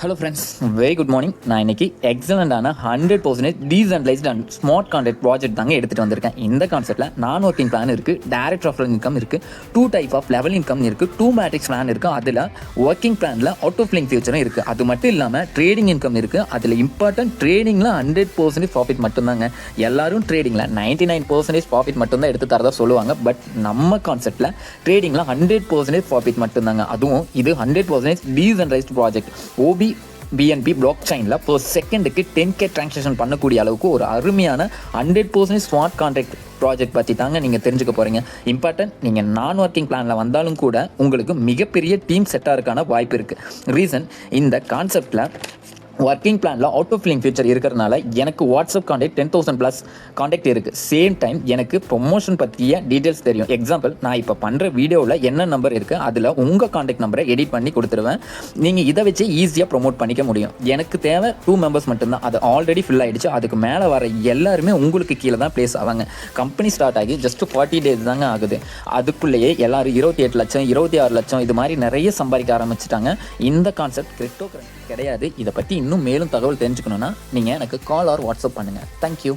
Hello friends very good morning நான் இன்னைக்கு எக்ஸலண்டான hundred percentage decentralised and smart contract project தாங்க எடுத்துகிட்டு வந்திருக்கேன். இந்த கான்செப்ட்டில் நான் ஒர்க்கிங் பிளான் இருக்குது டேரக்ட் ஆஃப் இன்கம் இருக்குது two type of level income இருக்குது டூ மேட்ரிக்ஸ் பிளான் இருக்குது அதில் ஒர்க்கிங் பிளானில் ஆட்டோ ஃபிளிங் ஃபியூச்சரும் இருக்குது அது மட்டும் இல்லாமல் ட்ரேடிங் இன்கம் இருக்குது அதில் இம்பார்ட்டன்ட் ட்ரேடிங்கில் ஹண்ட்ரட் பர்சன்டேஜ் ப்ராஃபிட் மட்டும்தாங்க. எல்லாரும் ட்ரேடிங்கில் நைன்டி நைன் பர்சன்டேஜ் ப்ராஃபிட் மட்டும்தான் எடுத்து தரதா சொல்லுவாங்க. பட் நம்ம கான்செப்ட்டில் ட்ரேடிங்கில் ஹண்ட்ரட் பர்சன்டேஜ் ப்ராஃபிட் மட்டும்தாங்க. அதுவும் இது hundred percentage decentralised project OP BNB block செயினில் பர் செகண்டுக்கு டென் கே ட்ரான்சாக்ஷன் பண்ணக்கூடிய அளவுக்கு ஒரு அருமையான hundred percent smart contract project பற்றி தாங்க நீங்கள் தெரிஞ்சுக்க போகிறீங்க இம்பார்ட்டன்ட் நீங்கள் நான் ஒர்க்கிங் பிளானில் வந்தாலும் கூட உங்களுக்கு மிகப்பெரிய டீம் செட்டாருக்கான வாய்ப்பு இருக்குது ரீசன் இந்த கான்செப்டில் ஒர்க்கிங் பிளானில் ஆட்டோ ஃபில்லிங் ஃபீச்சர் இருக்கிறதுனால எனக்கு WhatsApp contact ten thousand plus contact இருக்குது சேம் டைம் எனக்கு ப்ரொமோஷன் பற்றிய டீட்டெயில்ஸ் தெரியும். எக்ஸாம்பிள் நான் இப்போ பண்ணுற வீடியோவில் என்ன நம்பர் இருக்குது அதில் உங்கள் காண்டாக்ட் நம்பரை எடிட் பண்ணி கொடுத்துருவேன். நீங்கள் இதை வச்சு ஈஸியாக ப்ரொமோட் பண்ணிக்க முடியும். எனக்கு தேவை டூ மெம்பர்ஸ் மட்டும்தான். அது ஆல்ரெடி ஃபில் ஆகிடுச்சு அதுக்கு மேலே வர எல்லாருமே உங்களுக்கு கீழே தான் ப்ளேஸ் ஆவாங்க. கம்பெனி ஸ்டார்ட் ஆகி ஜஸ்ட் ஃபார்ட்டி டேஸ் தாங்க ஆகுது. அதுக்குள்ளேயே எல்லாரும் இருபத்தி எட்டு லட்சம் இருபத்தி ஆறு லட்சம் இது மாதிரி நிறைய சம்பாதிக்க ஆரம்பிச்சிட்டாங்க. இந்த கான்செப்ட் கிரிப்டோ கிடையாது. இதை பற்றி இன்னும் மேலும் தகவல் தெரிஞ்சுக்கணுன்னா நீங்கள் எனக்கு கால் ஆர் வாட்ஸ்அப் பண்ணுங்கள் தேங்க்யூ